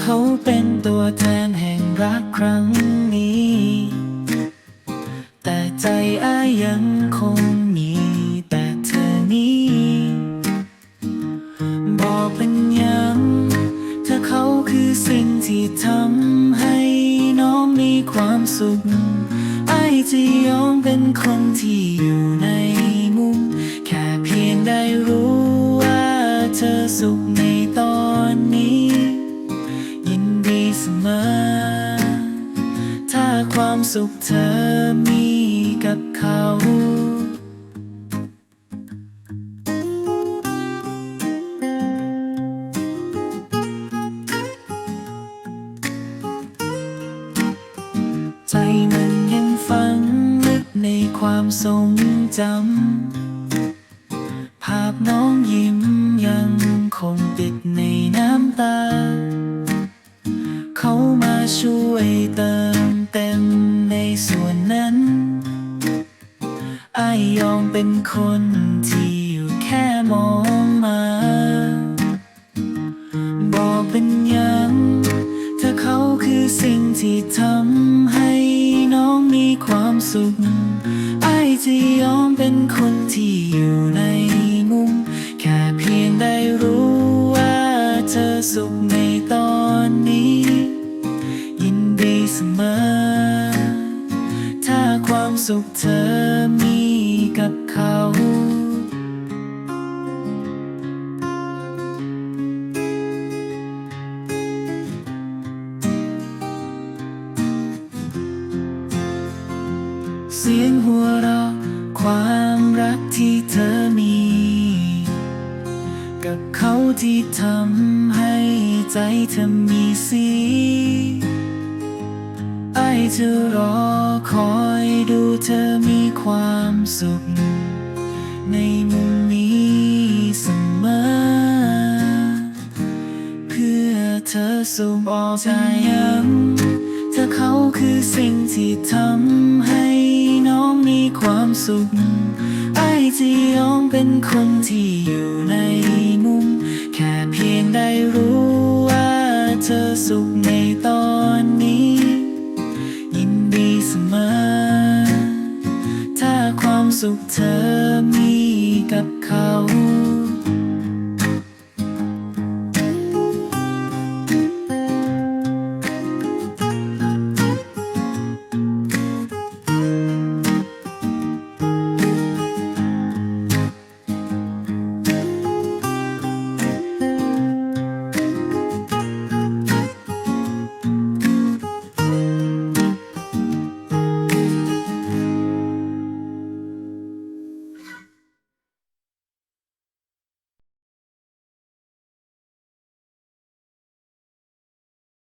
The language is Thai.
เขาเป็นตัวแทนแห่งรักครั้งนี้ แต่ใจอายังคงมีแต่เธอนี้บอกเป็นย้งเธอเขาคือสิ่งที่ทำให้น้องมีความสุขไอจะยอมเป็นคน ความสุขเธอมีกับเขาใจมันยังฝังลึกในความทรงจำ ภาพน้องยิ้มยังคงติดในน้ำตา เขามาช่วยเติม อายยอมเป็นคนที่อยู่แค่มองมา บอกเป็นยังถ้าเขาคือสิ่งที่ทำให้น้องมีความสุขไอายจะยอมเป็นคนที่อยู่ในมุม แค่เพียงได้รู้ว่าเธอสุขในตอนนี้ ยินดีเสมอ ถ้าความสุขเธอมี กับเขา เสียงหัวเราะความรักที่เธอมี กับเขาที่ทำให้ใจเธอมีสี จะรอคอยดูเธอมีความสุข ในมุมนี้เสมอ เพื่อเธอสุขออกใจยังเธอเขาคือสิ่งที่ทำให้น้องมีความสุขไอจะยอมเป็นคนที่อยู่ในมุม แค่เพียงได้รู้ว่าเธอสุขในตอน สุขเธอมีกับเขา